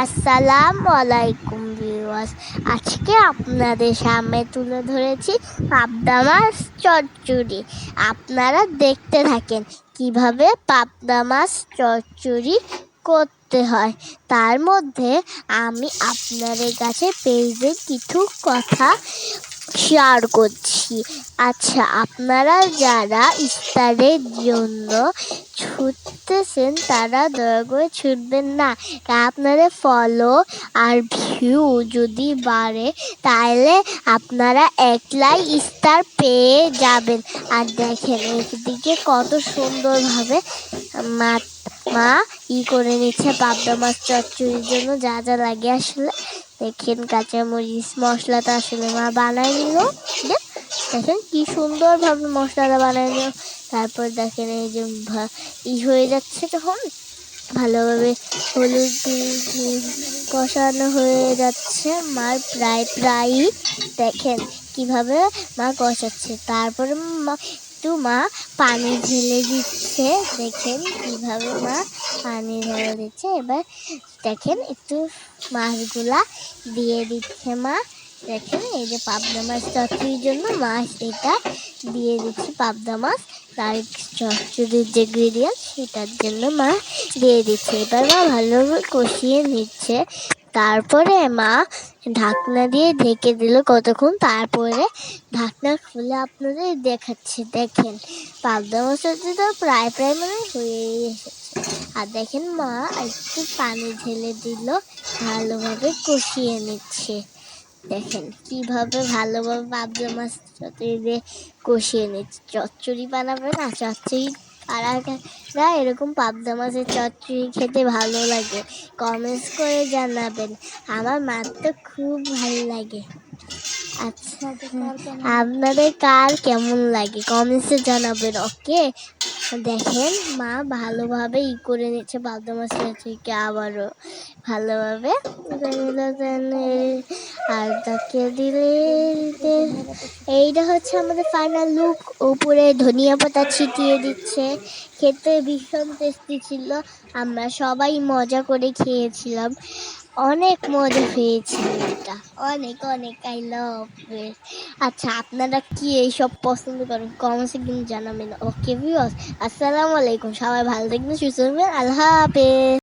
আসসালামু আলাইকুম ভিউয়ার্স আজকে আপনাদের সামনে তুলে ধরেছি পাবদা মাছ চচ্চড়ি। আপনারা দেখতে থাকেন কীভাবে পাবদা মাছ চচ্চড়ি করতে হয়। তার মধ্যে আমি আপনাদের কাছে পেজে কিছু কথা শেয়ার করছি। আচ্ছা আপনারা যারা ইফতারের জন্য ছুটতেছেন, তারা দয়া করে ছুটবেন না। আপনাদের ফলো আর ভিউ যদি বাড়ে, তাহলে আপনারা একলাই স্টার পেয়ে যাবেন। আর দেখেন, এদিকে কত সুন্দরভাবে মা মা ই করে নিচ্ছে পাবদা মাছ চচ্চড়ির জন্য যা যা লাগে আসলে। দেখেন কাঁচামরিচ, মশলাটা আসলে মা বানায় নিল। দেখেন কি সুন্দরভাবে মশলাটা বানায় নিল। তারপর দেখেন এই যে ই হয়ে যাচ্ছে যখন, ভালোভাবে হলুদ কষানো হয়ে যাচ্ছে। মার প্রায়, প্রায়ই দেখেন কীভাবে মা কষাচ্ছে। তারপরে মা, একটু মা পানি ঢেলে দিচ্ছে। দেখেন কীভাবে মা পানি ঢেলে দিচ্ছে। এবার দেখেন একটু মাছগুলা দিয়ে দিচ্ছে মা। দেখেন এই যে পাবদা মাছ, চচ্চড়ির জন্য মাছ এটা দিয়ে দিচ্ছে পাবদা মাছ। তার চচ্চড়ির যে গ্রেডিয়েন্ট সেটার জন্য মা দিয়ে দিচ্ছে। এবার মা ভালোভাবে কষিয়ে নিচ্ছে। তারপরে মা ঢাকনা দিয়ে ঢেকে দিল কতক্ষণ? তারপরে ঢাকনা খুলে আপনাদের দেখাচ্ছে। দেখেন, পাবদা মাছটা তো প্রায় প্রায় মানে হয়েই এসেছে। আর দেখেন মা একটু পানি ঢেলে দিল, ভালোভাবে কষিয়ে নিচ্ছে। দেখেন কীভাবে ভালোভাবে পাবদা মাছ চচ্চড়ি দিয়ে কষিয়ে নিচ্ছে। চচ্চড়ি বানাবে না, চচ্চড়ি কারা এরকম পাবদা মাছের চচ্চড়ি খেতে ভালো লাগে। কমেন্টস করে জানাবেন, আমার মার তো খুব ভালো লাগে। আচ্ছা আপনাদের কার কেমন লাগে? কমেন্টসে জানাবেন, ওকে? দেখেন, মা ভালোভাবে ই করে নিচ্ছে মাছ চচ্চড়িকে আবারও ভালোভাবে। আর তাকে দিলে এইটা হচ্ছে আমাদের ফাইনাল লুক উপরে ধনিয়া পাতা ছিটিয়ে দিচ্ছে। খেতে ভীষণ টেস্টি ছিল। আমরা সবাই মজা করে খেয়েছিলাম। অনেক মজা পেয়েছি এটা। অনেক অনেক আই লাভ আচ্ছা আপনারা কি এই সব পছন্দ করেন? কমেন্টসে কিন্তু জানাবেন। ওকে ভিউয়ার্স আসসালামু আলাইকুম। সবাই ভালো থাকবেন, সুস্থ থাকবেন। আল্লাহ হাফেজ।